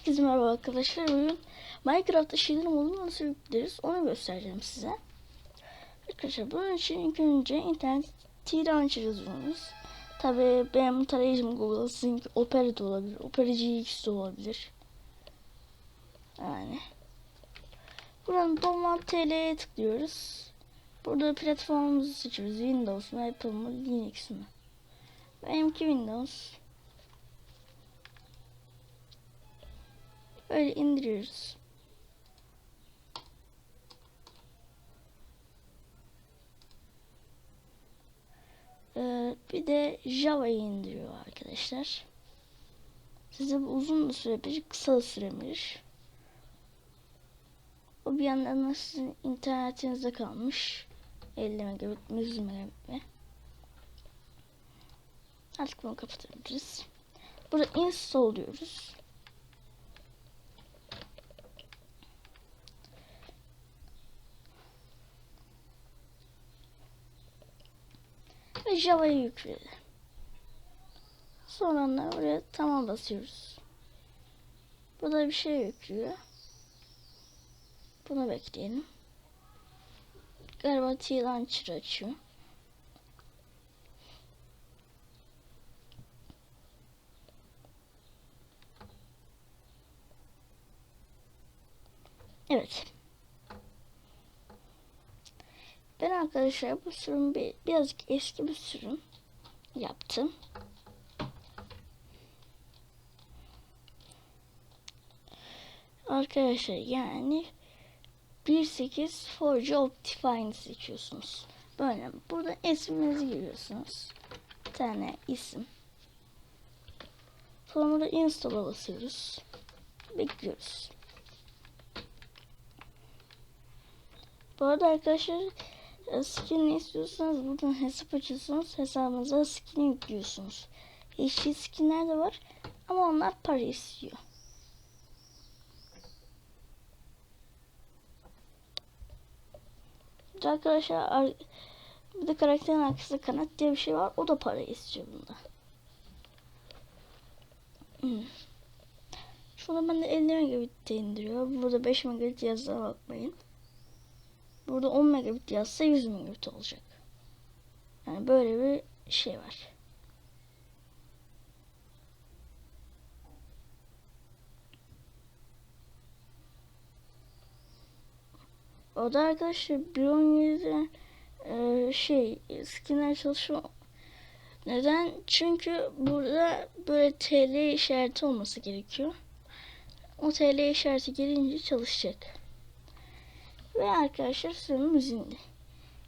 Herkese merhaba arkadaşlar. Bugün Minecraft'ta şeylerin olduğunu nasıl yükleriz onu göstereceğim size. Arkadaşlar bunun için ilk önce internet launcher yazıyorsunuz. Tabi benim tarayıcım Google, sizinki Opera da olabilir, Opera GX de olabilir. Yani. Buradan download TL'ye tıklıyoruz. Burada platformumuzu seçiyoruz. Windows mu, Apple mı, Linux mu? Benimki Windows. Böyle indiriyoruz. Ee, bir de Java'yı indiriyor arkadaşlar. Size bu uzun da sürebilir, kısa da sürebilir. O bir yandan da sizin internetinizde kalmış. 50 megabit mi 100 megabit mi? Artık bunu kapatabiliriz. Burada install diyoruz. Java'yı yükledi. Sonra da buraya tamam basıyoruz. Burada bir şey yüklüyor. Bunu bekleyelim. Galiba T-Launcher açıyor. Evet. Ben arkadaşlar bu sürüm bir, birazcık eski bir sürüm yaptım. Arkadaşlar yani 1.8 Forge Optifine'i seçiyorsunuz. Böyle burada isminizi giriyorsunuz. Bir tane isim. Sonra da install'a basıyoruz. Bekliyoruz. Bu arada arkadaşlar skin istiyorsanız buradan hesap açıyorsunuz. Hesabınıza skin yüklüyorsunuz. Yeşil skinler de var ama onlar para istiyor. Arkadaşlar bir de karakterin arkasında kanat diye bir şey var. O da para istiyor bunda. Hmm. Şunu ben de 50 megabit'te indiriyor. Burada 5 megabit yazdığına bakmayın. Burada 10 megabit yazsa 100 megabit olacak. Yani böyle bir şey var. O da arkadaşlar 1.17'de e, şey skinler çalışıyor. Neden? Çünkü burada böyle TL işareti olması gerekiyor. O TL işareti gelince çalışacak. Ve arkadaşlar sürümümüz indi.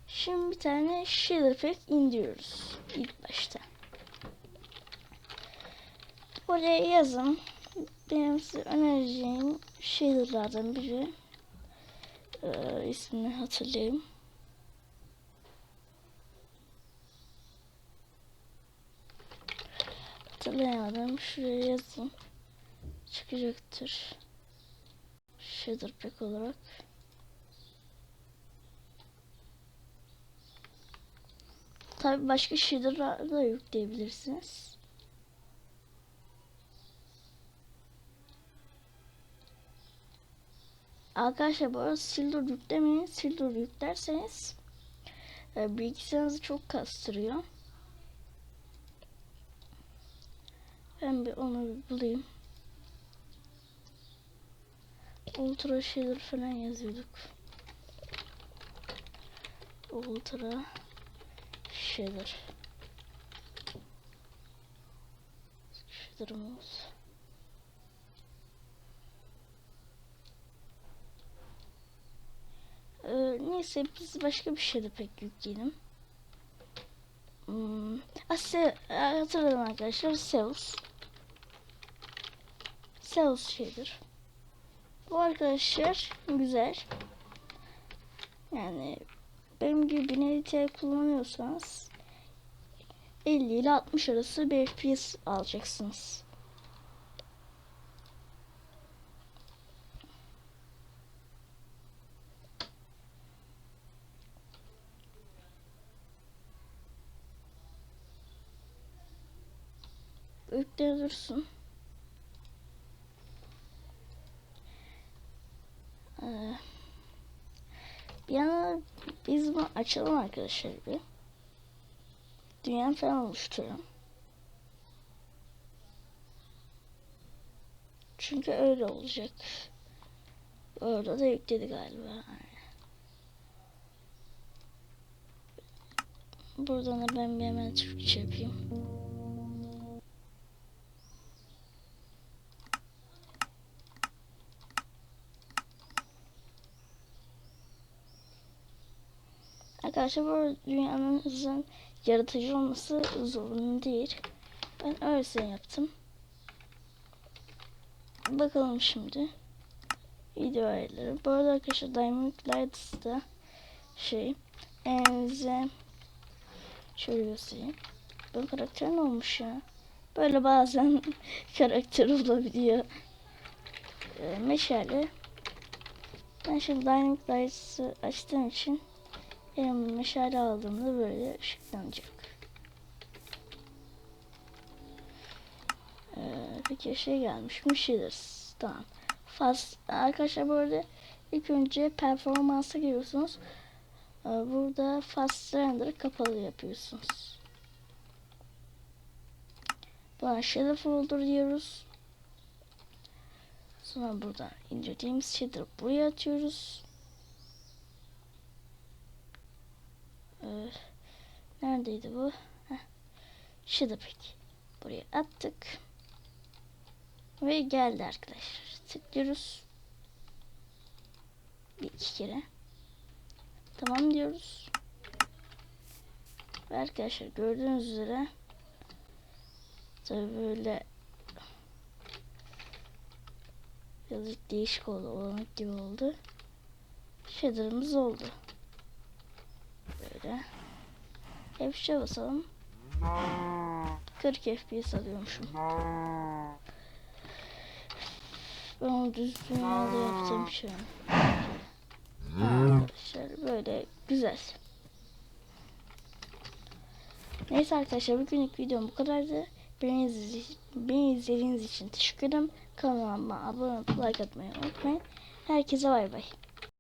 Şimdi bir tane shader pack indiriyoruz ilk başta. Oraya yazın. Benim size önereceğim shaderlardan biri. Ee, ismini hatırlayayım. Hatırlayamadım. Şuraya yazın. Çıkacaktır. Shader pack olarak. Tabi başka shader'lar da yükleyebilirsiniz. Arkadaşlar bu arada Silver yüklemeyin. Silver yüklerseniz e, bilgisayarınızı çok kastırıyor. Ben bir onu bulayım. Ultra shader falan yazıyorduk. Ultra shader. Shader'ımız. Ee, neyse biz başka bir şey de pek yükleyelim. Hmm. Asya hatırladım arkadaşlar. Sales. Sales şeydir. Bu arkadaşlar güzel. Yani benim gibi bineri içerik kullanıyorsanız 50 ile 60 arası bir FPS alacaksınız. Yükle dursun. Ee, bir yana açalım arkadaşlar bir. Dünya falan oluşturalım. Çünkü öyle olacak. Orada da yükledi galiba. Buradan da ben bir hemen Türkçe yapayım. Arkadaşlar bu dünyanın yaratıcı olması zorunlu değil. Ben öylesine yaptım. Bakalım şimdi. Video ayarları. Bu arada arkadaşlar Diamond Lights'da şey elinize şöyle göstereyim. Bu karakter ne olmuş ya? Böyle bazen karakter olabiliyor. Ee, meşale. Ben şimdi Diamond Lights'ı açtığım için elimde meşale aldığımda böyle ışıklanacak. Ee, peki şey gelmiş. Müşteriz. Tamam. Fast. Arkadaşlar böyle ilk önce performansa giriyorsunuz. Ee, burada fast render kapalı yapıyorsunuz. Buradan shader folder diyoruz. Sonra buradan indirdiğimiz shader buraya atıyoruz. Ee, neredeydi bu? Heh. Shader pack. Buraya attık. Ve geldi arkadaşlar. Tıklıyoruz. Bir iki kere. Tamam diyoruz. Ve arkadaşlar gördüğünüz üzere tabi böyle birazcık değişik oldu. Olanık gibi oldu. Shader'ımız oldu. Böyle. F3'e basalım. 40 FPS alıyormuşum. Ben onu düz dünyada yaptım şu an. Arkadaşlar böyle güzel. Neyse arkadaşlar bugünlük videom bu kadardı. Beni, izledi- beni izlediğiniz için teşekkür ederim. Kanalıma abone olup like atmayı unutmayın. Herkese bay bay.